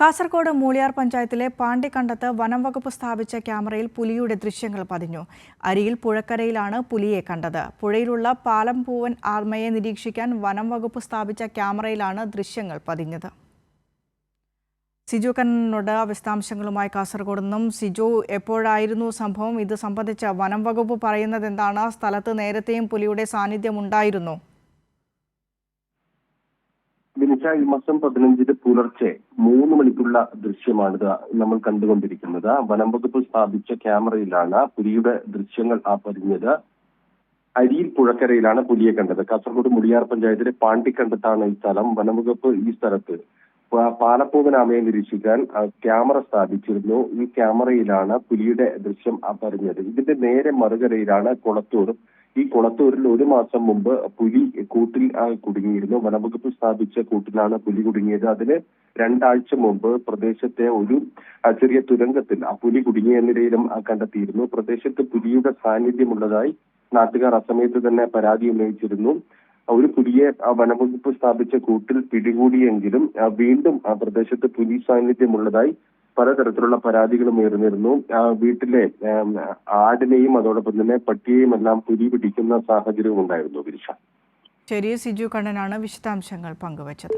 കാസർഗോഡ് മൂളിയാർ പഞ്ചായത്തിലെ പാണ്ടിക്കണ്ടത്ത് വനം വകുപ്പ് സ്ഥാപിച്ച ക്യാമറയിൽ പുലിയുടെ ദൃശ്യങ്ങൾ പതിഞ്ഞു. അരിയിൽ പുഴക്കരയിലാണ് പുലിയെ കണ്ടത്. പുഴയിലുള്ള പാലം പൂവൻ ആർമയെ നിരീക്ഷിക്കാൻ വനം വകുപ്പ് സ്ഥാപിച്ച ക്യാമറയിലാണ് ദൃശ്യങ്ങൾ പതിഞ്ഞത്. സിജു കണ്ണനോട് വിശദാംശങ്ങളുമായി കാസർഗോഡ് നിന്നും സിജു എപ്പോഴായിരുന്നു സംഭവം? ഇത് സംബന്ധിച്ച് വനം വകുപ്പ് പറയുന്നത് എന്താണ്? സ്ഥലത്ത് നേരത്തെയും പുലിയുടെ സാന്നിധ്യം ഉണ്ടായിരുന്നു. വിനിച്ച ഈ മാസം പതിനഞ്ചിന് പുലർച്ചെ മൂന്ന് മണിക്കുള്ള ദൃശ്യമാണിത് നമ്മൾ കണ്ടുകൊണ്ടിരിക്കുന്നത്. വനം വകുപ്പ് സ്ഥാപിച്ച ക്യാമറയിലാണ് പുലിയുടെ ദൃശ്യങ്ങൾ ആ പതിഞ്ഞത്. അരിയിൽ പുഴക്കരയിലാണ് പുലിയെ കണ്ടത്. കാസർഗോഡ് മുടിയാർ പഞ്ചായത്തിലെ പാണ്ടിക്കണ്ടത്താണ് ഈ സ്ഥലം. വനംവകുപ്പ് ഈ സ്ഥലത്ത് പാലപ്പൂവനാമയെ നിരീക്ഷിക്കാൻ ക്യാമറ സ്ഥാപിച്ചിരുന്നു. ഈ ക്യാമറയിലാണ് പുലിയുടെ ദൃശ്യം ആ പതിഞ്ഞത്. ഇതിന്റെ നേരെ മറുകരയിലാണ് കുളത്തൂർ ഈ കുളത്തൂരിൽ ഒരു മാസം മുമ്പ് പുലി കൂട്ടിൽ കുടുങ്ങിയിരുന്നു. വനംവകുപ്പ് സ്ഥാപിച്ച കൂട്ടിലാണ് പുലി കുടുങ്ങിയത്. അതിന് രണ്ടാഴ്ച മുമ്പ് പ്രദേശത്തെ ഒരു ചെറിയ തുരങ്കത്തിൽ ആ പുലി കുടുങ്ങിയ നിലയിലും കണ്ടെത്തിയിരുന്നു. പ്രദേശത്ത് പുലിയുടെ സാന്നിധ്യമുള്ളതായി നാട്ടുകാർ അസമയത്ത് തന്നെ പരാതി ഉന്നയിച്ചിരുന്നു. ഒരു പുലിയെ വനംവകുപ്പ് സ്ഥാപിച്ച കൂട്ടിൽ പിടികൂടിയെങ്കിലും വീണ്ടും ആ പ്രദേശത്ത് പുലി സാന്നിധ്യമുള്ളതായി പലതരത്തിലുള്ള പരാതികളും ഉയർന്നിരുന്നു. വീട്ടിലെ ആടിനെയും അതോടൊപ്പം തന്നെ പട്ടിയെയും എല്ലാം പുലി പിടിക്കുന്ന സാഹചര്യവും ഉണ്ടായിരുന്നു ഗിരിഷ ശരി സിജു കണ്ണനാണ് വിശദാംശങ്ങൾ പങ്കുവച്ചത്.